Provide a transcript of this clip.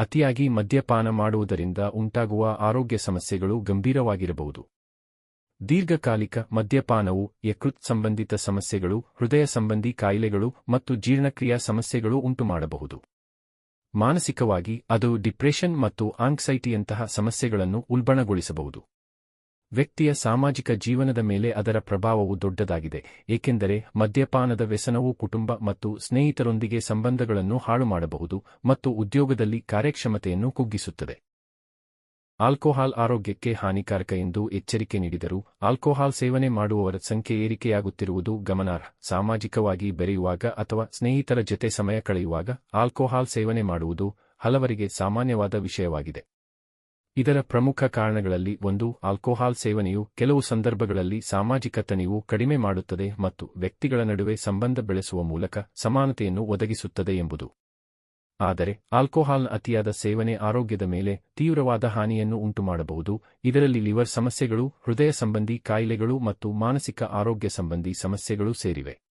ಅತಿಯಾಗಿ ಮದ್ಯಪಾನ ಮಾಡುವುದರಿಂದ ಉಂಟಾಗುವ ಆರೋಗ್ಯ ಸಮಸ್ಯೆಗಳು ಗಂಭೀರವಾಗಿರಬಹುದು. ದೀರ್ಘಕಾಲಿಕ ಮದ್ಯಪಾನವು ಯಕೃತ್ ಸಂಬಂಧಿತ ಸಮಸ್ಯೆಗಳು, ಹೃದಯ ಸಂಬಂಧಿ ಕಾಯಿಲೆಗಳು ಮತ್ತು ಜೀರ್ಣಕ್ರಿಯಾ ಸಮಸ್ಯೆಗಳು ಉಂಟುಮಾಡಬಹುದು. ಮಾನಸಿಕವಾಗಿ ಅದು ಡಿಪ್ರೆಷನ್ ಮತ್ತು ಆಂಕ್ಸೈಟಿಯಂತಹ ಸಮಸ್ಯೆಗಳನ್ನು ಉಲ್ಬಣಗೊಳಿಸಬಹುದು. ವ್ಯಕ್ತಿಯ ಸಾಮಾಜಿಕ ಜೀವನದ ಮೇಲೆ ಅದರ ಪ್ರಭಾವವು ದೊಡ್ಡದಾಗಿದೆ, ಏಕೆಂದರೆ ಮದ್ಯಪಾನದ ವ್ಯಸನವು ಕುಟುಂಬ ಮತ್ತು ಸ್ನೇಹಿತರೊಂದಿಗೆ ಸಂಬಂಧಗಳನ್ನು ಹಾಳು ಮಾಡಬಹುದು ಮತ್ತು ಉದ್ಯೋಗದಲ್ಲಿ ಕಾರ್ಯಕ್ಷಮತೆಯನ್ನು ಕುಗ್ಗಿಸುತ್ತದೆ. ಆಲ್ಕೋಹಾಲ್ ಆರೋಗ್ಯಕ್ಕೆ ಹಾನಿಕಾರಕ ಎಂದು ಎಚ್ಚರಿಕೆ ನೀಡಿದರು, ಆಲ್ಕೋಹಾಲ್ ಸೇವನೆ ಮಾಡುವವರ ಸಂಖ್ಯೆ ಏರಿಕೆಯಾಗುತ್ತಿರುವುದು ಗಮನಾರ್ಹ. ಸಾಮಾಜಿಕವಾಗಿ ಬೆರೆಯುವಾಗ ಅಥವಾ ಸ್ನೇಹಿತರ ಜೊತೆ ಸಮಯ ಕಳೆಯುವಾಗ ಆಲ್ಕೋಹಾಲ್ ಸೇವನೆ ಮಾಡುವುದು ಹಲವರಿಗೆ ಸಾಮಾನ್ಯವಾದ ವಿಷಯವಾಗಿದೆ. ಇದರ ಪ್ರಮುಖ ಕಾರಣಗಳಲ್ಲಿ ಒಂದು, ಆಲ್ಕೋಹಾಲ್ ಸೇವನೆಯು ಕೆಲವು ಸಂದರ್ಭಗಳಲ್ಲಿ ಸಾಮಾಜಿಕ ತನಿವು ಕಡಿಮೆ ಮಾಡುತ್ತದೆ ಮತ್ತು ವ್ಯಕ್ತಿಗಳ ನಡುವೆ ಸಂಬಂಧ ಬೆಳೆಸುವ ಮೂಲಕ ಸಮಾನತೆಯನ್ನು ಒದಗಿಸುತ್ತದೆ ಎಂಬುದು. ಆದರೆ, ಆಲ್ಕೋಹಾಲ್ನ ಅತಿಯಾದ ಸೇವನೆ ಆರೋಗ್ಯದ ಮೇಲೆ ತೀವ್ರವಾದ ಹಾನಿಯನ್ನು ಉಂಟುಮಾಡಬಹುದು. ಇದರಲ್ಲಿ ಲಿವರ್ ಸಮಸ್ಯೆಗಳು, ಹೃದಯ ಸಂಬಂಧಿ ಕಾಯಿಲೆಗಳು ಮತ್ತು ಮಾನಸಿಕ ಆರೋಗ್ಯ ಸಂಬಂಧಿ ಸಮಸ್ಯೆಗಳು ಸೇರಿವೆ.